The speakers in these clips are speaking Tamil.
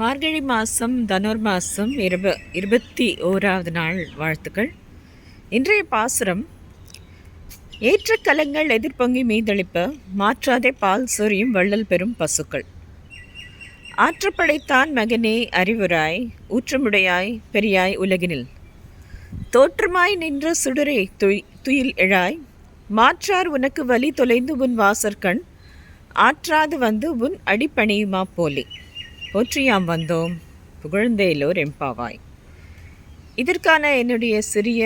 மார்கழி மாதம் தனுர் மாதம் இருப இருபத்தி ஓராவது நாள் வாழ்த்துக்கள். இன்றைய பாசுரம் ஏற்ற கலங்கள் எதிர்பொங்கி மீதளிப்ப மாற்றாதே பால் சொரியும் வள்ளல் பெறும் பசுக்கள். ஆற்றப்படைத்தான் மகனே அறிவுராய் ஊற்றமுடையாய் பெரியாய் உலகினில். தோற்றமாய் நின்ற சுடரே துய் துயில் எழாய் மாற்றார் உனக்கு வலி தொலைந்து உன் வாசற்கண் ஆற்றாது வந்து உன் அடிப்பணியுமா போலே. போற்றியாம் வந்தோம் புகழ்ந்தேலோர் எம்பாவாய் இதற்கான என்னுடைய சிறிய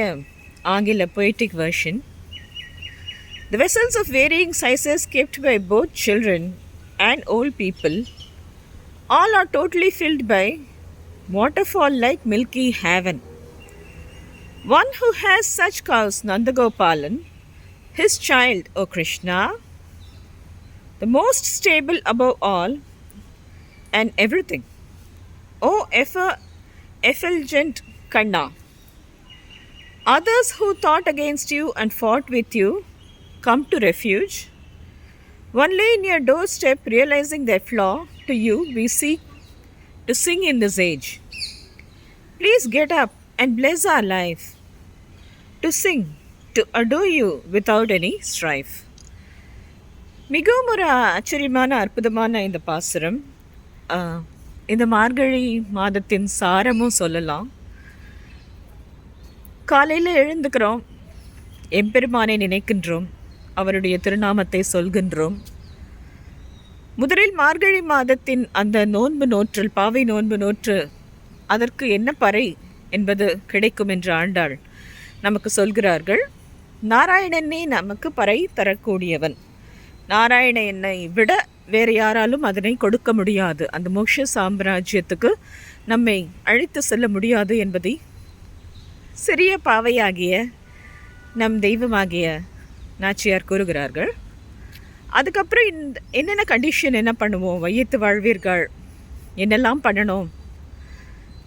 ஆங்கில poetic version The vessels of varying sizes kept by both children and old people all are totally filled by waterfall like milky heaven. One who has such cows, Nandagopalan, his child, O Krishna, the most stable above all and everything. O ever effulgent Kanna, others who thought against you and fought with you come to refuge. Only in your doorstep, realizing their flaw, to you we seek to sing in this age. Please get up and bless our life, to sing, to adore you without any strife. மிகவும் ஒரு ஆச்சரியமான அற்புதமான இந்த பாசுரம் ஆஹ், இந்த மார்கழி மாதத்தின் சாரமும் சொல்லலாம். காலையில் எழுந்துக்கிறோம். எம்பெருமானை நினைக்கின்றோம். அவருடைய திருநாமத்தை சொல்கின்றோம். முதலில் மார்கழி மாதத்தின் அந்த நோன்பு நோற்றல் பாவை நோன்பு நோற்று அதற்கு என்ன பறை என்பது கிடைக்கும் என்று ஆண்டாள் நமக்கு சொல்கிறார்கள். நாராயணனே நமக்கு பறை தரக்கூடியவன். நாராயணனை விட வேறு யாராலும் அதனை கொடுக்க முடியாது. அந்த மோக்ஷ சாம்ராஜ்யத்துக்கு நம்மை அழைத்து செல்ல முடியாது என்பதை சிறிய பாவையாகிய நம் தெய்வமாகிய நாச்சியார் கூறுகிறார்கள். அதுக்கப்புறம் இந்த என்னென்ன கண்டிஷன் என்ன பண்ணுவோம்? வையத்து வாழ்வீர்கள். என்னெல்லாம் பண்ணணும்?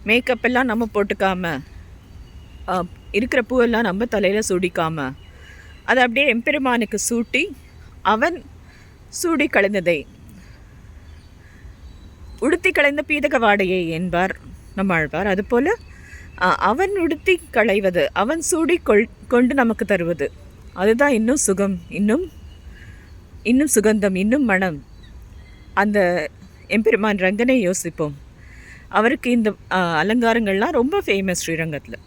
மேக்கப் எல்லாம் நம்ம போட்டுக்காம இருக்கிற பூவெல்லாம் நம்ம தலையில் சூடிக்காமல் அதை அப்படியே எம்பெருமானுக்கு சூட்டி அவன் சூடி கலைந்ததை. உடுத்தி கலைந்த பீதக வாடையை என்பார் நம்மாழ்வார். அதுபோல் அவன் உடுத்தி களைவது அவன் சூடி கொள் கொண்டு நமக்கு தருவது. அதுதான் இன்னும் சுகம் இன்னும் இன்னும் சுகந்தம் இன்னும் மனம். அந்த எம்பெருமான் ரங்கனை யோசிப்போம். அவருக்கு இந்த அலங்காரங்கள்லாம் ரொம்ப ஃபேமஸ் ஸ்ரீரங்கத்தில்.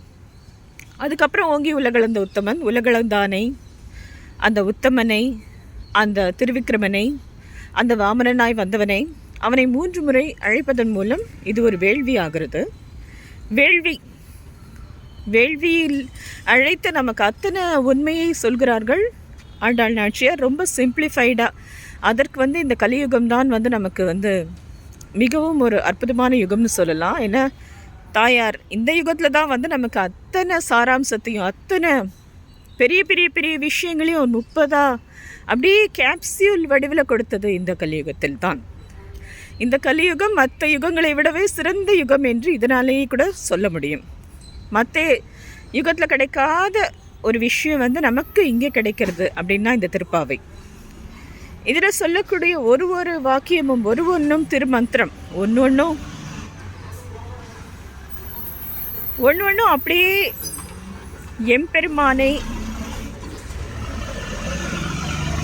அதுக்கப்புறம் ஓங்கி உலகளந்த உத்தமன் உலகளந்தானை அந்த உத்தமனை அந்த திருவிக்கிரமனை அந்த வாமனனாய் வந்தவனை அவனை மூன்று முறை அழைப்பதன் மூலம் இது ஒரு வேள்வி ஆகிறது வேள்வி வேள்வியில் அழைத்து நமக்கு அத்தனை உண்மையை சொல்கிறார்கள். ஆண்டாள் நாச்சியார் ரொம்ப சிம்பிளிஃபைடாக அதற்கு வந்து இந்த கலியுகம் தான் வந்து நமக்கு வந்து மிகவும் ஒரு அற்புதமான யுகம்னு சொல்லலாம். ஏன்னா தாயார் இந்த யுகத்தில் தான் வந்து நமக்கு அத்தனை சாராம்சத்தையும் அத்தனை பெரிய பெரிய பெரிய விஷயங்களையும் ஒரு முப்பதாக அப்படியே கேப்சியூல் வடிவில் கொடுத்தது இந்த கலியுகத்தில் தான். இந்த கலியுகம் மற்ற யுகங்களை விடவே சிறந்த யுகம் என்று இதனாலேயே கூட சொல்ல முடியும். மற்ற யுகத்தில் கிடைக்காத ஒரு விஷயம் வந்து நமக்கு இங்கே கிடைக்கிறது அப்படின்னா இந்த திருப்பாவை. இதில் சொல்லக்கூடிய ஒரு ஒரு வாக்கியமும் ஒரு ஒன்றும் திருமந்திரம் ஒன்று ஒன்றும் ஒன்று ஒன்றும் அப்படியே எம்பெருமானை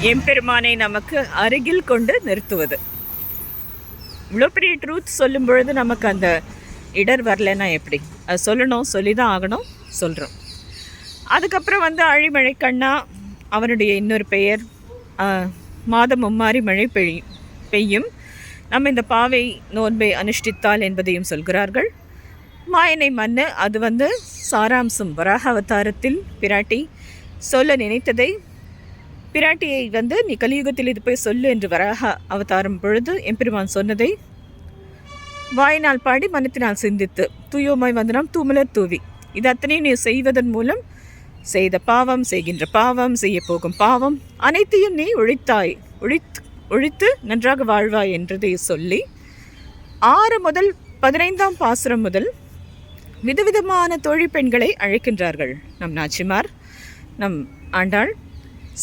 எம்பெருமானை நமக்கு அருகில் கொண்டு நிறுத்துவது. இவ்வளோ பெரிய ட்ரூத் சொல்லும் பொழுது நமக்கு அந்த இடர் வரலைன்னா எப்படி? அது சொல்லணும் சொல்லி தான் ஆகணும் சொல்கிறோம் அதுக்கப்புறம் வந்து அழிமழை கண்ணா அவனுடைய இன்னொரு பெயர் மாதம் மும்மாறி மழை பெய்யும் பெய்யும். நம்ம இந்த பாவை நோன்பை அனுஷ்டித்தால் என்பதையும் சொல்கிறார்கள். மாயனை மண்ணு அது வந்து சாராம்சம் வராக அவதாரத்தில் பிராட்டி சொல்ல நினைத்ததை பிராட்டியை வந்து நீ கலியுகத்தில் இது போய் சொல்லு என்று வராக அவதாரம் பொழுது எம்பெருமான் சொன்னதை வாயினால் பாடி மனத்தினால் சிந்தித்து தூயோமாய் வந்தனம் தூமலர் தூவி. இது அத்தனையும் நீ செய்வதன் மூலம் செய்த பாவம் செய்கின்ற பாவம் செய்ய போகும் பாவம் அனைத்தையும் நீ ஒழித்தாய். ஒழித்து ஒழித்து நன்றாக வாழ்வாய் என்றதை சொல்லி ஆறு முதல் பதினைந்தாம் பாசுரம் முதல் விதவிதமான தோழி பெண்களை அழைக்கின்றார்கள். நம் நாச்சிமார் நம் ஆண்டாள்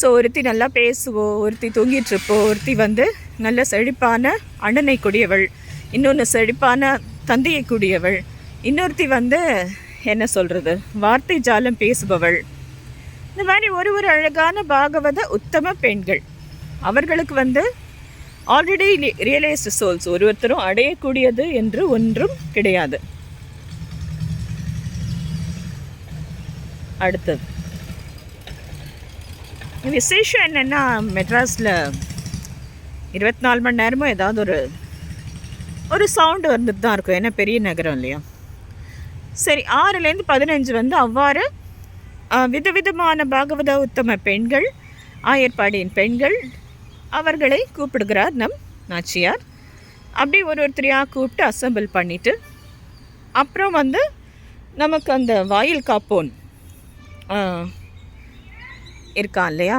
ஸோ ஒருத்தி நல்லா பேசுவோம் ஒருத்தி தூங்கிட்டுருப்போம் ஒருத்தி வந்து நல்ல செழிப்பான அண்ணனை கூடியவள் இன்னொன்று செழிப்பான தந்தையை கூடியவள் இன்னொருத்தி வந்து என்ன சொல்கிறது வார்த்தை ஜாலம் பேசுபவள். இந்த மாதிரி ஒரு ஒரு அழகான பாகவத உத்தம பெண்கள். அவர்களுக்கு வந்து ஆல்ரெடி ரியலைஸ்டு சோல்ஸ் ஒருத்தரும் அடையக்கூடியது என்று ஒன்றும் கிடையாது. அடுத்தது. விசேஷம் என்னென்னா மெட்ராஸில் இருபத்தி நாலு மணி நேரமும் ஏதாவது ஒரு ஒரு சவுண்டு வந்துட்டு தான் இருக்கும். ஏன்னா பெரிய நகரம் இல்லையா? சரி ஆறுலேருந்து பதினஞ்சு வந்து அவ்வாறு விதவிதமான பாகவத உத்தம பெண்கள் ஆயர்பாடியின் பெண்கள் அவர்களை கூப்பிடுகிறார் நம் நாச்சியார். அப்படி ஒரு ஒருத்தரையாக கூப்பிட்டு அசெம்பிள் பண்ணிவிட்டு அப்புறம் வந்து நமக்கு அந்த வாயில் காப்போன் இருக்கான் இல்லையா?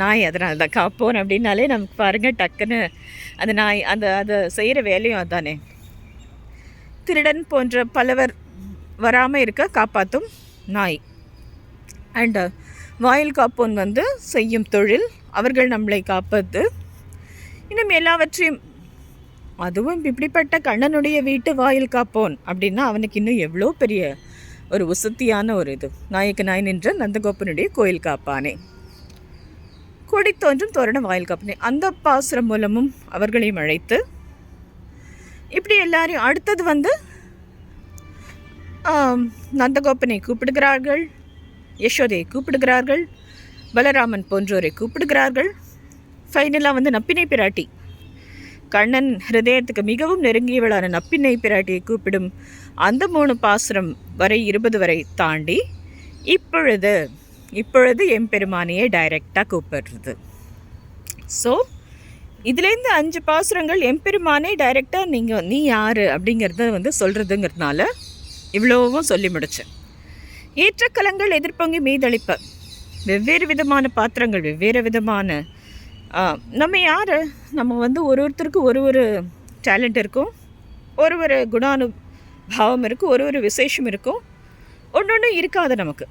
நாய் அதனால தான் காப்போன் அப்படின்னாலே நமக்கு பாருங்கள் டக்குன்னு அந்த நாய் அந்த அதை செய்கிற வேலையும் அதானே. திருடன் போன்ற பலவர் வராமல் இருக்க காப்பாற்றும் நாய். அண்டு வாயில் காப்போன் வந்து செய்யும் தொழில் அவர்கள் நம்மளை காப்பது. இன்னும் எல்லாவற்றையும் அதுவும் இப்படிப்பட்ட கண்ணனுடைய வீட்டு வாயில் காப்போன் அப்படின்னா அவனுக்கு இன்னும் எவ்வளோ பெரிய ஒரு உசத்தியான ஒரு இது. நாய்க்கு நாய் நின்ற நந்தகோப்பனுடைய கோயில் காப்பானே. கொடி தோன்றும் தோரண வாயில் காப்பானே அந்த பாசுரம் மூலமும் அவர்களையும் அழைத்து இப்படி எல்லாரையும் அடுத்தது வந்து நந்தகோபனை கூப்பிடுகிறார்கள் யசோதையை கூப்பிடுகிறார்கள் பலராமன் போன்றோரை கூப்பிடுகிறார்கள். ஃபைனலாக வந்து நப்பினை பிராட்டி. கண்ணன் ஹிருதயத்துக்கு மிகவும் நெருங்கியவளான நப்பினை பிராட்டியை கூப்பிடும் அந்த மூணு பாசுரம் வரை இருபது வரை தாண்டி இப்பொழுது இப்பொழுது எம்பெருமானையே டைரெக்டாக கூப்பிடுறது. ஸோ இதுலேருந்து அஞ்சு பாசுரங்கள் எம்பெருமானே டைரெக்டாக நீங்கள் நீ யார் அப்படிங்கிறத வந்து சொல்கிறதுங்கிறதுனால இவ்வளோவும் சொல்லி முடித்தேன் ஏற்றக்கலங்கள் எதிர்ப்பொங்கி மீதளிப்ப. வெவ்வேறு விதமான பாத்திரங்கள் வெவ்வேறு விதமான நம்ம யார்? நம்ம வந்து ஒரு ஒருத்தருக்கும் ஒரு ஒரு டேலண்ட் இருக்கும். ஒரு ஒரு குணானு பாவம் இருக்கும். ஒரு ஒரு விசேஷம் இருக்கும். ஒன்று ஒன்று இருக்காது நமக்கு.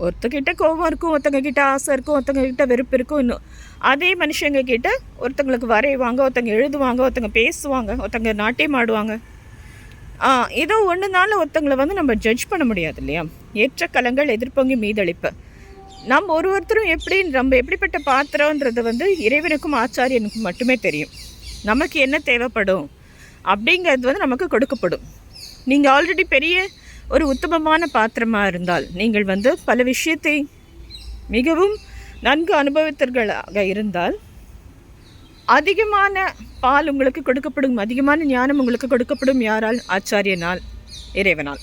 ஒருத்தங்கிட்ட கோபம் இருக்கும் ஒருத்தங்க கிட்ட ஆசை இருக்கும் ஒருத்தங்க கிட்ட வெறுப்பு இருக்கும். இன்னும் அதே மனுஷங்க கிட்ட ஒருத்தங்களுக்கு வரைவாங்க ஒருத்தங்க எழுதுவாங்க ஒருத்தங்க பேசுவாங்க ஒருத்தங்க நாட்டியம் ஆடுவாங்க. ஆ, ஏதோ ஒன்றுனால ஒருத்தங்களை வந்து நம்ம ஜட்ஜ் பண்ண முடியாது இல்லையா? ஏற்ற கலங்கள் எதிர்ப்பொங்கி மீதளிப்பு. நம்ம ஒரு ஒருத்தரும் எப்படி நம்ம எப்படிப்பட்ட பாத்திரன்றது வந்து இறைவனுக்கும் ஆச்சாரியனுக்கும் மட்டுமே தெரியும். நமக்கு என்ன தேவைப்படும்? அப்படிங்கிறது வந்து நமக்கு கொடுக்கப்படும். நீங்கள் ஆல்ரெடி பெரிய ஒரு உத்தமமான பாத்திரமாக இருந்தால் நீங்கள் வந்து பல விஷயத்தை மிகவும் நன்கு அனுபவித்தர்களாக இருந்தால் அதிகமான பால் உங்களுக்கு கொடுக்கப்படும் அதிகமான ஞானம் உங்களுக்கு கொடுக்கப்படும் யாரால்? ஆச்சாரியனால் இறைவனால்.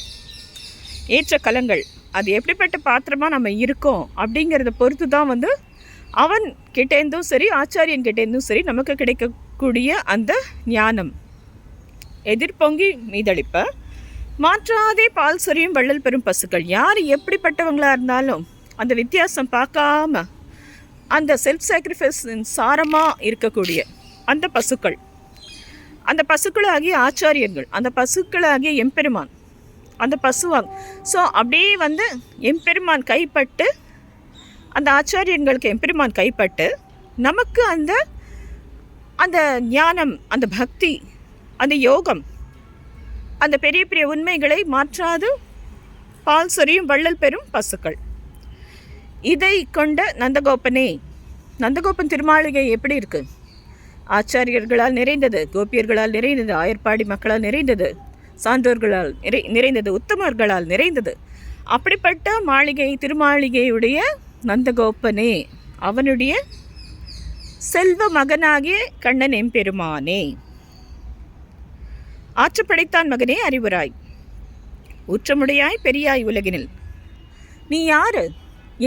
ஏற்ற கலங்கள் அது எப்படிப்பட்ட பாத்திரமாக நம்ம இருக்கோம் அப்படிங்கிறத பொறுத்து தான் வந்து அவன் கிட்டேருந்தும் சரி ஆச்சாரியன் கிட்டேருந்தும் சரி நமக்கு கிடைக்கக்கூடிய அந்த ஞானம். எதிர்பொங்கி மீதளிப்பை மாற்றாதே பால் சொரியும் வள்ளல் பெறும் பசுக்கள். யார் எப்படிப்பட்டவங்களாக இருந்தாலும் அந்த வித்தியாசம் பார்க்காம அந்த செல்ஃப் சாக்ரிஃபைஸின் சாரமாக இருக்கக்கூடிய அந்த பசுக்கள். அந்த பசுக்களாகிய ஆச்சாரியர்கள் அந்த பசுக்களாகிய எம்பெருமான் அந்த பசுவாங்க ஸோ அப்படியே வந்து எம்பெருமான் கைப்பட்டு அந்த ஆச்சாரியர்களுக்கு எம்பெருமான் கைப்பட்டு நமக்கு அந்த அந்த ஞானம் அந்த பக்தி அந்த யோகம் அந்த பெரிய பெரிய உண்மைகளை மாற்றாது. பால் சொரியும் வள்ளல் பெறும் பசுக்கள். இதை கொண்ட நந்தகோபனே நந்தகோபன் திருமாளிகை எப்படி இருக்கு? ஆச்சாரியர்களால் நிறைந்தது கோபியர்களால் நிறைந்தது ஆயர்பாடி மக்களால் நிறைந்தது சான்றோர்களால் நிறை நிறைந்தது உத்தமர்களால் நிறைந்தது. அப்படிப்பட்ட மாளிகை திருமாளிகையுடைய நந்தகோபனே அவனுடைய செல்வ மகனாகிய கண்ணன் எம்பெருமானே. ஆற்று படைத்தான் மகனே அறிவுராய். ஊற்றமுடையாய் பெரியாய் உலகினில். நீ யாரு?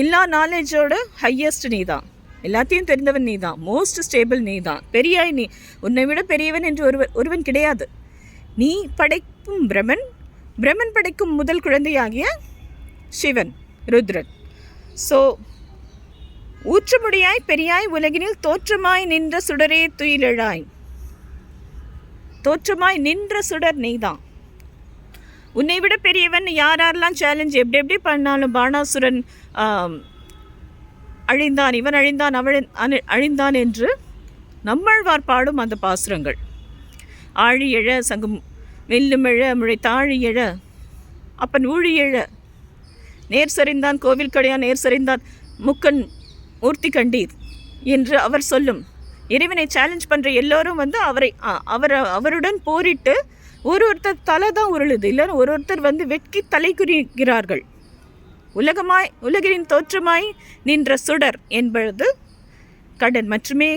எல்லா நாலேஜோட ஹையஸ்ட் நீ தான் எல்லாத்தையும் தெரிந்தவன் நீ தான் மோஸ்ட் ஸ்டேபிள் நீ தான் பெரியாய் நீ. உன்னை விட பெரியவன் என்று ஒருவர் ஒருவன் கிடையாது. நீ படைக்கும் பிரமன் பிரமன் படைக்கும் முதல் குழந்தையாகிய சிவன் ருத்ரன். ஸோ ஊற்றமுடியாய் பெரியாய் உலகினில் தோற்றமாய் நின்ற சுடரே துயிலெழாய். தோற்றமாய் நின்ற சுடர் நீதான். உன்னை விட பெரியவன் யார் யாரெல்லாம் சேலஞ்ச் எப்படி எப்படி பண்ணாலும் பாணாசுரன் அழிந்தான் இவன் அழிந்தான் அவன் அழிந்தான் என்று நம்மழ்வார் பாடும் அந்த பாசுரங்கள். ஆழி எழ சங்கும் வெல்லுமெழ முழை தாழி எழ அப்பன் ஊழி எழ. நேர் சரிந்தான் கோவில் கடையான் நேர் சரிந்தான் முக்கன் மூர்த்தி கண்டீர் என்று அவர் சொல்லும். இறைவனை சேலஞ்ச் பண்ணுற எல்லோரும் வந்து அவரை அவரை அவருடன் போரிட்டு ஒரு ஒருத்தர் தலை தான் உருளுது. இல்லைன்னா ஒரு ஒருத்தர் வந்து வெட்கி தலை குறிக்கிறார்கள் உலகமாய் உலகின் தோற்றமாய் நின்ற சுடர் என்பது கடன் மட்டுமே.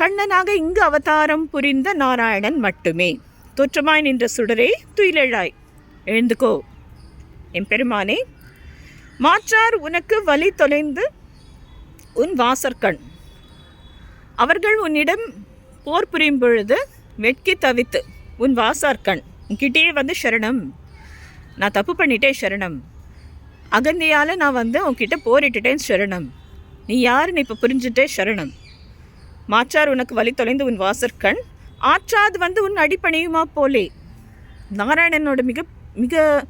கண்ணனாக இங்கு அவதாரம் புரிந்த நாராயணன் மட்டுமே. தோற்றமாய் நின்ற சுடரே துயிலழாய். எழுந்துக்கோ. என் பெருமானே மாற்றார் உனக்கு வழி தொலைந்து உன் வாசற்கண். அவர்கள் உன்னிடம் போர் புரியும் பொழுது வெட்கி தவித்து உன் வாசார்கண் உன்கிட்டயே வந்து சரணம். நான் தப்பு பண்ணிட்டேன் சரணம். அகந்தியால் நான் வந்து உன்கிட்ட போரிட்டுட்டேன் சரணம். நீ யாருன்னு இப்போ புரிஞ்சுட்டே சரணம். மாற்றார் உனக்கு வழி தொலைந்து உன் வாசற்கண் ஆற்றாது வந்து உன் அடிப்பணியுமா போலே? நாராயணனோட மிக மிக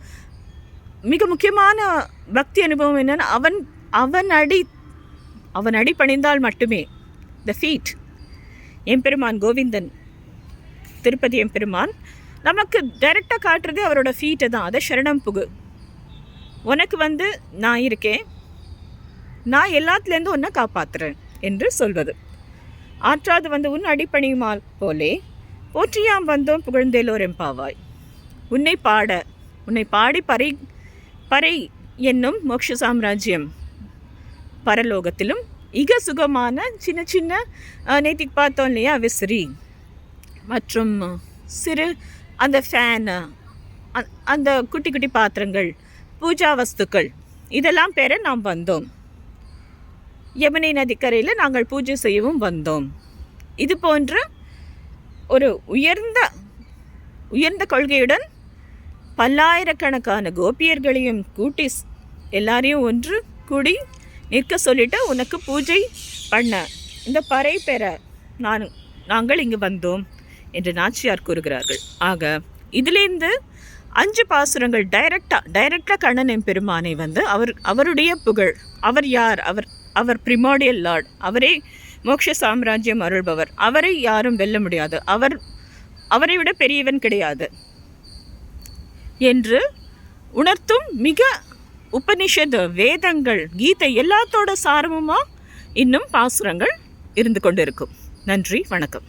மிக முக்கியமான பக்தி அனுபவம் என்னென்னா அவன் அவன் அடி அவன் அடி பணிந்தால் மட்டுமே. த ஃபீட் எம்பெருமான் கோவிந்தன் திருப்பதி எம்பெருமான் நமக்கு டைரெக்டாக காட்டுறது அவரோட ஃபீட்டை தான். அதை சரணம் புகு. உனக்கு வந்து நான் இருக்கேன். நான் எல்லாத்துலேருந்து உன்னை காப்பாத்துறேன் என்று சொல்வது. ஆற்றாது வந்து உன் அடிப்பணியுமால் போலே போற்றியாம் வந்தோம் புகழ்ந்தேலோர் எம்பாவாய். உன்னை பாட உன்னை பாடி பறை பறை என்னும் மோக்ஷ சாம்ராஜ்யம் பரலோகத்திலும் இக சுகமான சின்ன சின்ன நேத்திக்கு பார்த்தோம் இல்லையா விசிறி. மற்றும் சிறு அந்த ஃபேனு அந்த குட்டி குட்டி பாத்திரங்கள் பூஜா வஸ்துக்கள் இதெல்லாம் பெற நாம் வந்தோம். யமுனை நதிக்கரையில் நாங்கள் பூஜை செய்யவும் வந்தோம். இது போன்ற ஒரு உயர்ந்த உயர்ந்த கொள்கையுடன் பல்லாயிரக்கணக்கான கோபியர்களையும் கூட்டி எல்லாரையும் ஒன்று கூடி நிற்க சொல்லிட்டு உனக்கு பூஜை பண்ண. இந்த பறை பெற நான் நாங்கள் இங்கு வந்தோம் என்று நாச்சியார் கூறுகிறார்கள். ஆக இதிலேருந்து அஞ்சு பாசுரங்கள் டைரக்டாக டைரக்டாக கண்ணன் பெருமானை வந்து அவர் அவருடைய புகழ் அவர் யார் அவர் அவர் பிரிமாடியல் லார்ட் அவரே மோட்ச சாம்ராஜ்யம் அருள்பவர் அவரை யாரும் வெல்ல முடியாது அவர் அவரை விட பெரியவன் கிடையாது என்று உணர்த்தும் மிக உபனிஷத் வேதங்கள் கீதை எல்லாத்தோட சாரமுமா? இன்னும் பாசுரங்கள் இருந்து கொண்டு இருக்கும் நன்றி வணக்கம்.